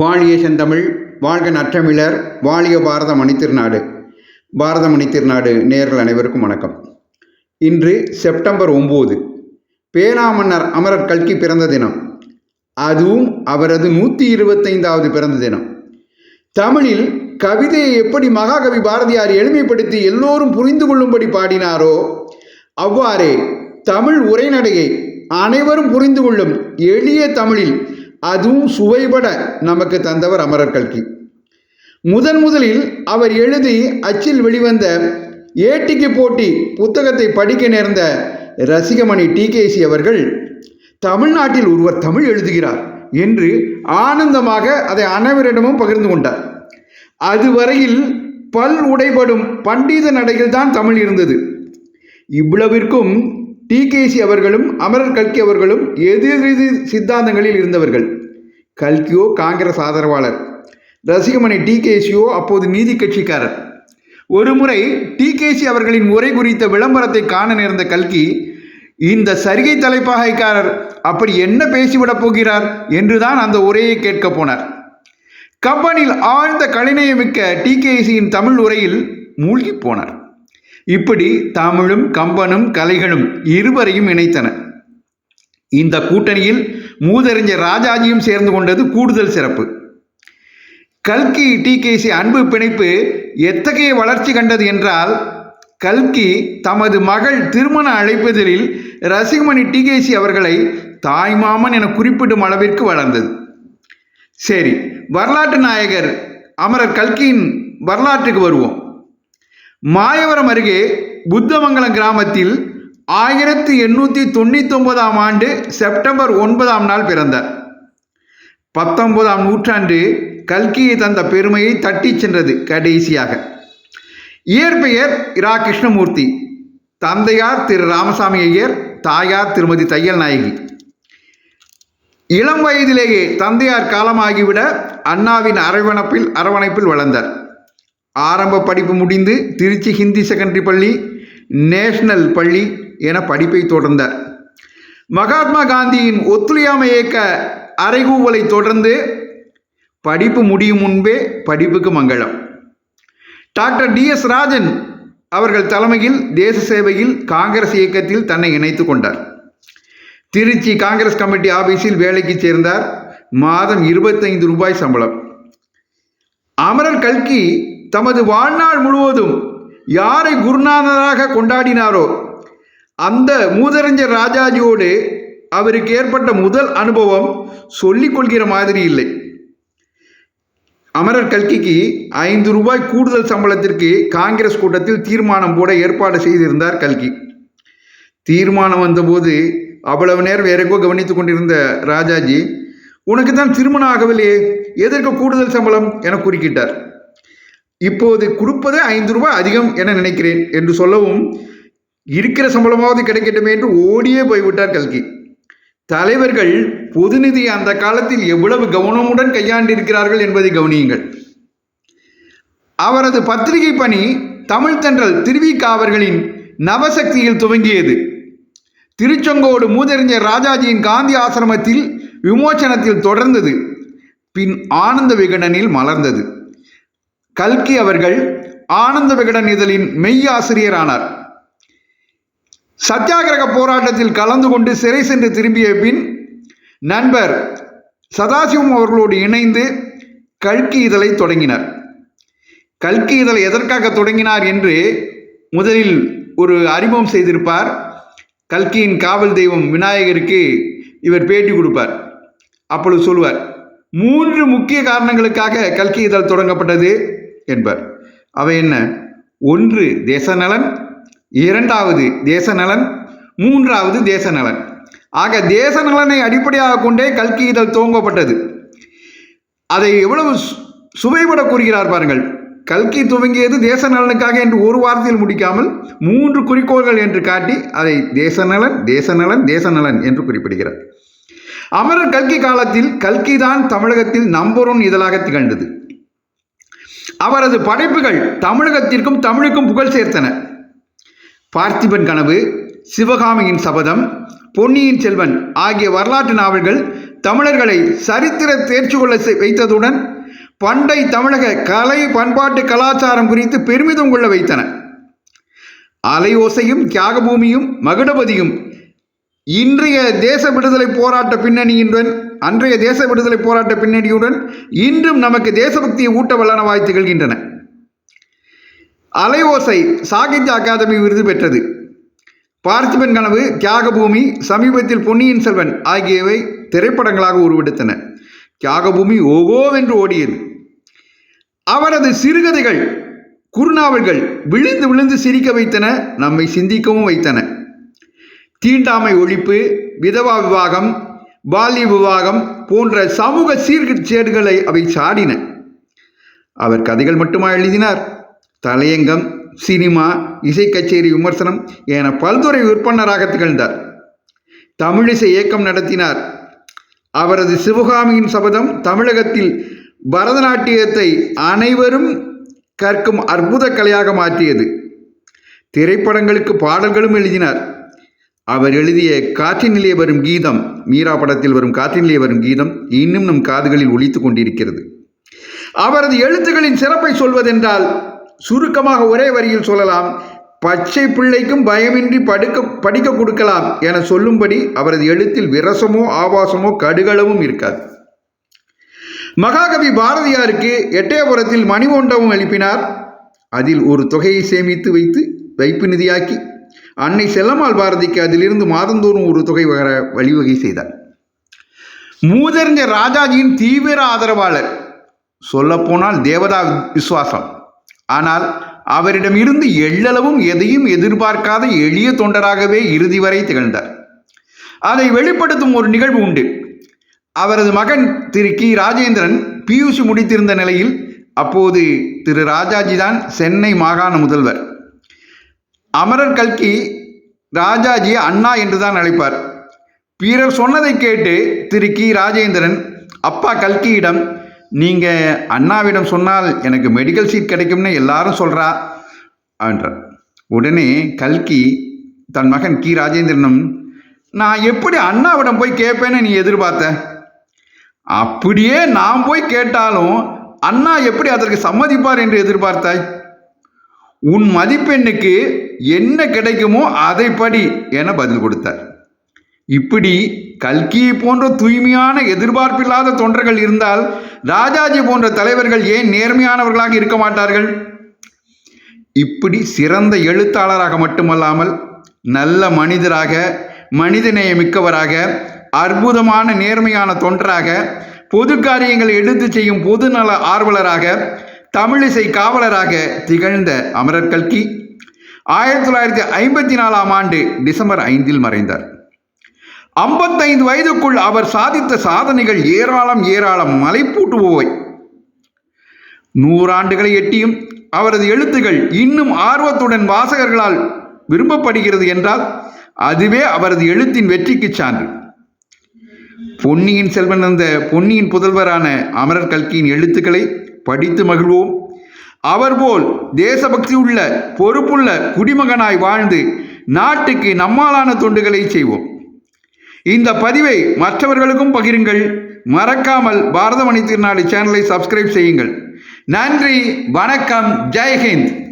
வாழிய செந்தமிழ் வாழ்க நற்றமிழர் வாழிய பாரத மணித்திருநாடு பாரத மணித்திருநாடு நேரில் அனைவருக்கும் வணக்கம். இன்று செப்டம்பர் ஒம்பது பேனாமன்னர் அமரர் கல்கி பிறந்த தினம். அதுவும் அவரது நூற்றி இருபத்தைந்தாவது பிறந்த தினம். தமிழில் கவிதையை எப்படி மகாகவி பாரதியார் எளிமைப்படுத்தி எல்லோரும் புரிந்து கொள்ளும்படி பாடினாரோ அவ்வாறே தமிழ் உரைநடையை அனைவரும் புரிந்து கொள்ளும் எளிய தமிழில் அதுவும் சுவைபட நமக்கு தந்தவர் அமரர் கல்கி. முதன் முதலில் அவர் எழுதி அச்சில் வெளிவந்த ஏட்டிக்கு போட்டி புத்தகத்தை படிக்க நேர்ந்த ரசிகமணி டிகேசி அவர்கள் தமிழ்நாட்டில் ஒருவர் தமிழ் எழுதுகிறார் என்று ஆனந்தமாக அதை அனைவரிடமும் பகிர்ந்து கொண்டார். அதுவரையில் பல் உடைபடும் பண்டித நடையில்தான் தமிழ் இருந்தது. இவ்வளவிற்கும் டிகேசி அவர்களும் அமரர் கல்கி அவர்களும் எதிரெதிர் சித்தாந்தங்களில் இருந்தவர்கள்? கல்கியோ காங்கிரஸ் ஆதரவாளர். ரசிகமணி டிகேசியோ அப்போது நீதி கட்சிக்காரர். ஒருமுறை டிகேசி அவர்களின் உரை குறித்த விளம்பரத்தை காண நேர்ந்த கல்கி இந்த சரிகை தலைப்பாகைக்காரர் அப்படி என்ன பேசிவிடப் போகிறார்? என்றுதான் அந்த உரையை கேட்கப் போனார். கம்பனில் ஆழ்ந்த கலைநயமிக்க டிகேசியின் தமிழ் உரையில் மூழ்கி போனார். இப்படி தமிழும் கம்பனும் கலைகளும் இருவரையும் இணைத்தன. இந்த கூட்டணியில் மூதறிஞர் ராஜாஜியும் சேர்ந்து கொண்டது கூடுதல் சிறப்பு. கல்கி டிகேசி அன்பு பிணைப்பு எத்தகைய வளர்ச்சி கண்டது என்றால் கல்கி தமது மகள் திருமண அழைப்பதில் ரசிகமணி டிகேசி அவர்களை தாய்மாமன் என குறிப்பிடும் அளவிற்கு வளர்ந்தது. சரி வரலாற்று நாயகர் அமரர் கல்கியின் வரலாற்றுக்கு வருவோம். மாயவரம் அருகே புத்தமங்கலம் கிராமத்தில் ஆயிரத்தி எண்ணூற்றி தொண்ணூற்றி ஒன்பதாம் ஆண்டு செப்டம்பர் ஒன்பதாம் நாள் பிறந்தார். பத்தொன்பதாம் நூற்றாண்டு கல்கியை தந்த பெருமையை தட்டிச் சென்றது கடைசியாக. இயற்பெயர் இரா கிருஷ்ணமூர்த்தி தந்தையார் திரு ராமசாமி ஐயர் தாயார் திருமதி தையல் நாயகி. இளம் வயதிலேயே தந்தையார் காலமாகிவிட அண்ணாவின் அரவணைப்பில் அரவணைப்பில் வளர்ந்தார். ஆரம்ப படிப்பு முடிந்து திருச்சி ஹிந்தி செகண்டரி பள்ளி நேஷனல் பள்ளி என படிப்பை தொடர்ந்தார் மகாத்மா காந்தியின் ஒத்துழையாமை இயக்க அறைகூவலை தொடர்ந்து படிப்பு முடியும் முன்பே படிப்புக்கு மங்களம். டாக்டர் டி எஸ் ராஜன் அவர்கள் தலைமையில் தேச சேவையில் காங்கிரஸ் இயக்கத்தில் தன்னை இணைத்து கொண்டார். திருச்சி காங்கிரஸ் கமிட்டி ஆபீஸில் வேலைக்கு சேர்ந்தார். மாதம் இருபத்தைந்து ரூபாய் சம்பளம். அமரர் கல்கி தமது வாழ்நாள் முழுவதும் யாரை குருநாதராக கொண்டாடினாரோ அந்த மூதறிஞர் ராஜாஜியோடு அவருக்கு ஏற்பட்ட முதல் அனுபவம் சொல்லிக் கொள்கிற மாதிரி இல்லை. அமரர் கல்கிக்கு ஐந்து ரூபாய் கூடுதல் சம்பளத்திற்கு காங்கிரஸ் கூட்டத்தில் தீர்மானம் போட ஏற்பாடு செய்திருந்தார் கல்கி. தீர்மானம் வந்தபோது அவ்வளவு நேரம் வேற எங்கோ கவனித்துக் கொண்டிருந்த ராஜாஜி உனக்கு தான் திருமணம் ஆகவில்லையே எதற்கு கூடுதல் சம்பளம்? என குறுக்கிட்டார். இப்போது கொடுப்பது ஐந்து ரூபாய் அதிகம் என நினைக்கிறேன் என்று சொல்லவும் இருக்கிற சம்பளமாவது கிடைக்கட்டுமே என்று ஓடியே போய்விட்டார் கல்கி. தலைவர்கள் பொதுநிதி அந்த காலத்தில் எவ்வளவு கவனமுடன் கையாண்டிருக்கிறார்கள் என்பதை கவனியுங்கள். அவரது பத்திரிகை பணி தமிழ் தென்றல் திருவிக்கா அவர்களின் நவசக்தியில் துவங்கியது. திருச்செங்கோடு மூதறிஞர் ராஜாஜியின் காந்தி ஆசிரமத்தில் விமோச்சனத்தில் தொடர்ந்தது. பின் ஆனந்த விகடனில் மலர்ந்தது. கல்கி அவர்கள் ஆனந்த விகடன் இதழின் மெய்யாசிரியரானார். சத்தியாகிரக போராட்டத்தில் கலந்து கொண்டு சிறை சென்று திரும்பிய பின் நண்பர் சதாசிவம் அவர்களோடு இணைந்து கல்கி இதழை தொடங்கினார். கல்கி இதழை எதற்காக தொடங்கினார் என்று முதலில் ஒரு அறிமுகம் செய்திருப்பார். கல்கியின் காவல் தெய்வம் விநாயகருக்கு இவர் பேட்டி கொடுப்பார். அப்பொழுது சொல்வார் மூன்று முக்கிய காரணங்களுக்காக கல்கி இதழ் தொடங்கப்பட்டது. என்பார். அவை என்ன? ஒன்று தேசநலன் இரண்டாவது தேச நலன் மூன்றாவது தேச நலன் ஆக தேச நலனை அடிப்படையாக கொண்டே கல்கி இதழ் துவங்கப்பட்டது. அதை எவ்வளவு சுவைபட கூறுகிறார் பாருங்கள். கல்கி துவங்கியது தேச நலனுக்காக என்று ஒரு வாரத்தில் முடிக்காமல் மூன்று குறிக்கோள்கள் என்று காட்டி அதை தேச நலன் தேச நலன் தேச நலன் என்று குறிப்பிடுகிறார். அமரர் கல்கி காலத்தில் கல்கி தான் தமிழகத்தில் நம்பர் ஒன் இதழாக திகழ்ந்தது. அவரது படைப்புகள் தமிழகத்திற்கும் தமிழுக்கும் புகழ் சேர்த்தன. பார்த்திபன் கனவு சிவகாமியின் சபதம் பொன்னியின் செல்வன் ஆகிய வரலாற்று நாவல்கள் தமிழர்களை சரித்திர தேர்ச்சி கொள்ள செய்- வைத்ததுடன் பண்டை தமிழக கலை பண்பாட்டு கலாச்சாரம் குறித்து பெருமிதம் கொள்ள வைத்தன. அலையோசையும் தியாகபூமியும் மகுடபதியும் இன்றைய தேச விடுதலை போராட்ட பின்னணியுடன் அன்றைய தேச விடுதலை போராட்ட பின்னணியுடன் இன்றும் நமக்கு தேசபக்தியை ஊட்ட வல்லனவாய் திகழ்கின்றன. அலையோசை சாகித்ய அகாதமி விருது பெற்றது. பார்த்திபன் கனவு தியாகபூமி சமீபத்தில் பொன்னியின் செல்வன் ஆகியவை திரைப்படங்களாக உருவெடுத்தன. தியாகபூமி ஓகோவென்று ஓடியது. அவரது சிறுகதைகள் குறுநாவல்கள் விழுந்து விழுந்து சிரிக்க வைத்தன நம்மை சிந்திக்கவும் வைத்தன. தீண்டாமை ஒழிப்பு விதவா விவாகம் பால்ய விவாகம் போன்ற சமூக சீர்கேடுகளை அவை சாடின. அவர் கதைகள் மட்டுமா எழுதினார்? தலையங்கம் சினிமா இசை கச்சேரி விமர்சனம் என பல்துறை விற்பனராக திகழ்ந்தார். தமிழிசை இயக்கம் நடத்தினார். அவரது சிவகாமியின் சபதம் தமிழகத்தில் பரதநாட்டியத்தை அனைவரும் கற்கும் அற்புத கலையாக மாற்றியது. திரைப்படங்களுக்கு பாடல்களும் எழுதினார். அவர் எழுதிய காற்றினிலே வரும் கீதம் மீரா படத்தில் வரும் காற்றினிலே வரும் கீதம் இன்னும் நம் காதுகளில் ஒழித்து கொண்டிருக்கிறது. அவரது எழுத்துக்களின் சிறப்பை சொல்வதென்றால் சுருக்கமாக ஒரே வரியில் சொல்லலாம் பச்சை பிள்ளைக்கும் பயமின்றி படுக்க படிக்க கொடுக்கலாம் என சொல்லும்படி அவரது எழுத்தில் விரசமோ ஆபாசமோ கடுகளவும் இருக்காது. மகாகவி பாரதியாருக்கு எட்டயபுரத்தில் மணிமண்டபம் எழுப்பினார். அதில் ஒரு தொகையை சேமித்து வைத்து வைப்பு நிதியாக்கி அன்னை செல்லம்மாள் பாரதிக்கு அதிலிருந்து மாதந்தோறும் ஒரு தொகை வர வழிவகை செய்தார் மூதறிஞர் ராஜாஜியின் தீவிர ஆதரவாளர். சொல்லப்போனால் தேவதா விசுவாசம். ஆனால் அவரிடம் இருந்து எள்ளளவும் எதையும் எதிர்பார்க்காத எளிய தொண்டராகவே இறுதி வரை திகழ்ந்தார். அதை வெளிப்படுத்தும் ஒரு நிகழ்வு உண்டு. அவரது மகன் திரு கி. ராஜேந்திரன் பியூசி முடித்திருந்த நிலையில் அப்போது திரு ராஜாஜி தான் சென்னை மாகாண முதல்வர். அமரர் கல்கி ராஜாஜி அண்ணா என்று தான் அழைப்பார். பிறர் சொன்னதை கேட்டு திரு கி. ராஜேந்திரன் அப்பா கல்கியிடம் நீங்கள் அண்ணாவிடம் சொன்னால் எனக்கு மெடிக்கல் சீட் கிடைக்கும்னு எல்லாரும் சொல்கிறா என்றார். உடனே கல்கி தன் மகன் கி. ராஜேந்திரனும் நான் எப்படி அண்ணாவிடம் போய் கேட்பேன்னு நீ எதிர்பார்த்த? அப்படியே நான் போய் கேட்டாலும் அண்ணா எப்படி அதற்கு சம்மதிப்பார் என்று எதிர்பார்த்தாய்? உன் மதிப்பெண்ணுக்கு என்ன கிடைக்குமோ அதை படி என பதில் கொடுத்தார். இப்படி கல்கியை போன்ற தூய்மையான எதிர்பார்ப்பில்லாத தொண்டர்கள் இருந்தால் ராஜாஜி போன்ற தலைவர்கள் ஏன் நேர்மையானவர்களாக இருக்க மாட்டார்கள்? இப்படி சிறந்த எழுத்தாளராக மட்டுமல்லாமல் நல்ல மனிதராக மனிதநேயமிக்கவராக அற்புதமான நேர்மையான தொண்டராக பொது காரியங்களை எடுத்து செய்யும் பொதுநல ஆர்வலராக தமிழிசை காவலராக திகழ்ந்த அமரர் கல்கி ஆயிரத்தி தொள்ளாயிரத்தி ஐம்பத்தி நாலாம் ஆண்டு டிசம்பர் ஐந்தில் மறைந்தார். ஐம்பத்தைந்து வயதுக்குள் அவர் சாதித்த சாதனைகள் ஏராளம் ஏராளம் மலைப்பூட்டுவோவை நூறாண்டுகளை எட்டியும் அவரது எழுத்துகள் இன்னும் ஆர்வத்துடன் வாசகர்களால் விரும்பப்படுகிறது என்றால் அதுவே அவரது எழுத்தின் வெற்றிக்கு சான்று. பொன்னியின் செல்வன் அந்த பொன்னியின் புதல்வரான அமரர் கல்கியின் எழுத்துக்களை படித்து மகிழ்வோம். அவர்போல் தேசபக்தி உள்ள பொறுப்புள்ள குடிமகனாய் வாழ்ந்து நாட்டுக்கு நம்மாலான தொண்டுகளை செய்வோம். இந்த பதிவை மற்றவர்களுக்கும் பகிருங்கள். மறக்காமல் பாரதமணி திருநாடு சேனலை சப்ஸ்கிரைப் செய்யுங்கள். நன்றி வணக்கம் ஜெய்ஹிந்த்.